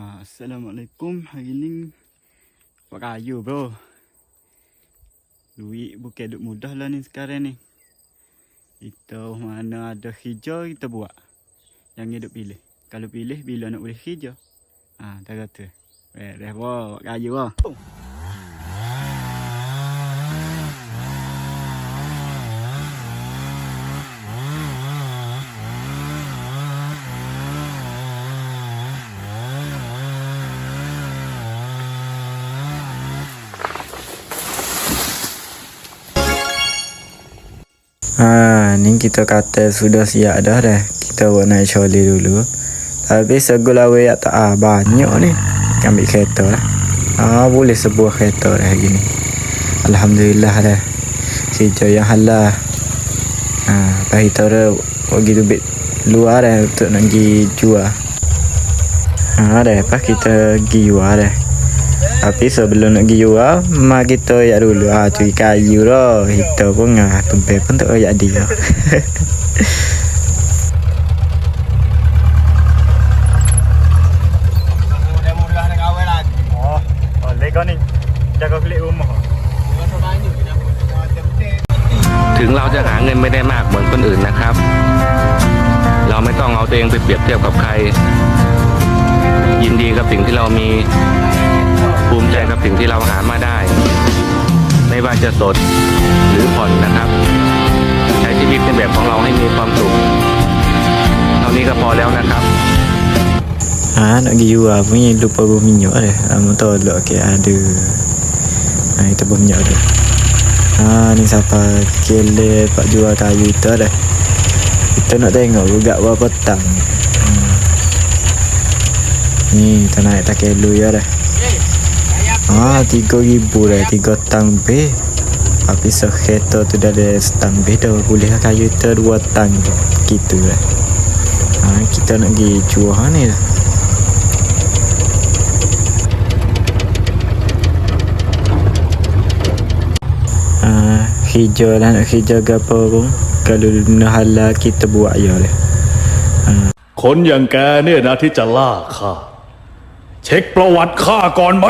Assalamualaikum. Hari ni buat kayu bro. Duit bukan duk mudah lah ni sekarang ni. Kita mana ada hijau kita buat. Jangan duk pilih. Kalau pilih bila nak boleh hijau. Ha, tak kata. Eh, dah buat kayu bro. Ha, ni kita kata sudah siap dah dah. Kita buat naik troli dulu. Tapi segala way tak ah banyak ni. Ambil kereta lah. Ha, boleh sebuah kereta dah hari ni. Alhamdulillah dah. Hijau yang halal. Ha, kita dah pergi dubit luar dah untuk nak pergi jual. Ha, dah. Lepas kita pergi jual dah. Tapi sebelum nak pergi jual, mak kita ayak dulu. Ah, curi kayu dah. Kita pun ngah tumpai pun tak ayak dia. Mudah-mudahan nak kawin lagi. Oh, boleh kau ni. Jaga klik rumah. Macam ni. ถึงเราจะหาเงินไม่ได้มากเหมือนคนอื่นนะครับ เราไม่ต้องเอาตัวเองไปเปรียบเทียบกับใคร ยินดีกับสิ่งที่เรามี ภูมิใจกับสิ่งที่เราหามาได้ ไม่ว่าจะสดหรือผ่อนนะครับ ใช้ชีวิตในแบบของเราให้มีความสุขเท่านี้ก็พอแล้วนะครับ ha, nak pergi jual pun ni lupa bawa minyak dah. Ah, motor dulu okey ada. Ha, kita bawa minyak dah. Ha, ni siapa kele pak jual kayu itu dah. Kita nak tengok juga berapa tang. Hmm. Ni kita naik tak kilo ya dah. Ha, tiga ribu dah, tiga tang be. Tapi sekereta tu dah ada setang be dah. Boleh lah kayu tu dua tang gitu lah. Ha, kita nak pergi jual ha, ni dah. Ha, hijau lah nak hijau ke apa pun. Kalau nak halal kita buat je lah. คนอย่างแกเนี่ยนะที่จะล่าข้า เช็คประวัติข้าก่อนไหม